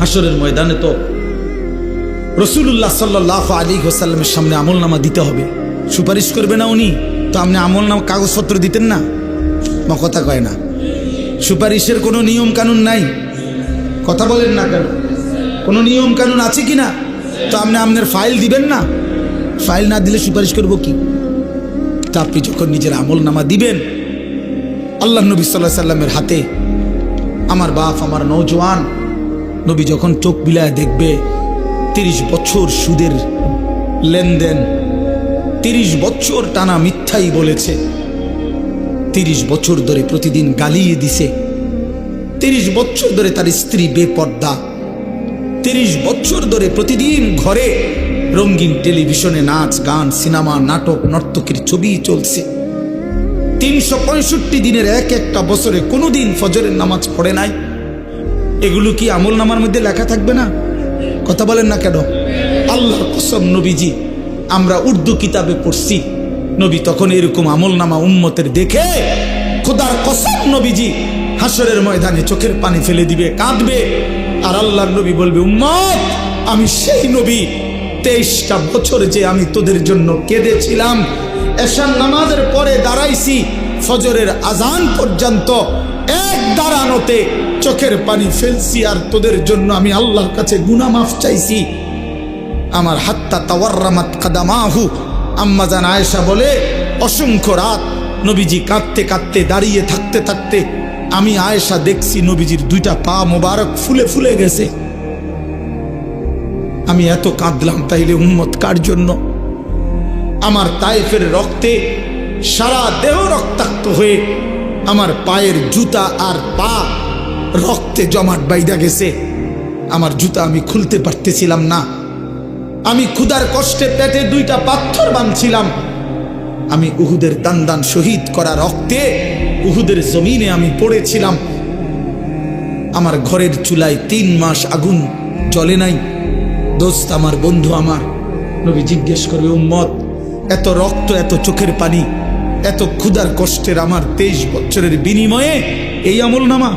হাসরের ময়দানে তো রসুল্লাহ সাল্লাহ আলী হোসাল্লামের সামনে আমল নামা দিতে হবে। সুপারিশ করবে না উনি? তো আপনি আমল নামা কাগজপত্র দিতেন না? কথা কয় না। সুপারিশের কোনো নিয়ম কানুন নাই। কথা বলেন না কেন? কোনো নিয়ম কানুন আছে কি না তো আপনি আপনার ফাইল দিবেন না? ফাইল না দিলে সুপারিশ করব কি? তা আপনি যখন নিজের আমল নামা দিবেন, আল্লাহ নবী সাল্লাহ সাল্লামের হাতে, আমার বাপ, আমার নৌজওয়ান নবী যখন চোখ বিলায় দেখবে, তিরিশ বছর সুদের লেনদেন, তিরিশ বছর টানা মিথ্যাই বলেছে, তিরিশ বছর ধরে প্রতিদিন গালিয়ে দিছে, তিরিশ বছর ধরে তার স্ত্রী বেপর্দা, তিরিশ বছর ধরে প্রতিদিন ঘরে রঙিন টেলিভিশনে নাচ, গান, সিনেমা, নাটক, নর্তকীর ছবি চলছে। তিনশো পঁয়ষট্টি দিনের এক একটা বছরে কোনোদিন ফজরের নামাজ পড়ে নাই। এগুলো কি আমল নামার মধ্যে লেখা থাকবে না? কথা বলেন না কেন? আল্লাহ কসম নবীজি, আমরা উর্দু কিতাবে পড়ছি। নবী তখন এরকম আমল নামা উম্মতের দেখে খোদার কসম নবীজি হাসরের ময়দানে চোখের পানি ফেলে দিবে, কাঁদবে। আর আল্লাহর নবী বলবে, উম্মত, আমি সেই নবী। তেইশটা বছর যে আমি তোদের জন্য কেঁদেছিলাম এশান নামাজের পরে দাঁড়াইছি ফজরের আজান পর্যন্ত এক দাঁড়ানোতে চোখের পানি ফেলছি আর তোদের জন্য আমি আল্লাহর কাছে গুনা মাফ চাইছি। আমার হাত্তা তাওয়ার্রামাত কাদামাহু। আম্মাজান আয়েশা বলে, অসংখ্য রাত নবীজি কাঁদতে কাঁদতে দাঁড়িয়ে থাকতে থাকতে আমি আয়েশা দেখছি নবীজির দুইটা পা মোবারক ফুলে ফুলে গেছে। আমি এত কাঁদলাম তাইলে উম্মত কার জন্য? আমার তাইফের রক্তে সারা দেহ রক্তাক্ত হয়ে আমার পায়ের জুতা আর পা রক্তে জমাট বাইদা গেছে। আমার জুতা আমি খুলতে পারতেছিলাম না। আমি ক্ষুধার কষ্টে পেটে দুইটা পাথর বাঁধছিলাম। আমি উহুদের দান শহীদ করা রক্তে উহুদের জমিনে আমি পড়েছিলাম। আমার ঘরের চুলায় তিন মাস আগুন জ্বলে নাই। দোস্ত আমার বন্ধু আমার। নবী জিজ্ঞেস করবে, উম্মত, এত রক্ত, এত চোখের পানি এত ক্ষুধার কষ্টের আমার তেইশ বছরের বিনিময়ে এই আমল নামা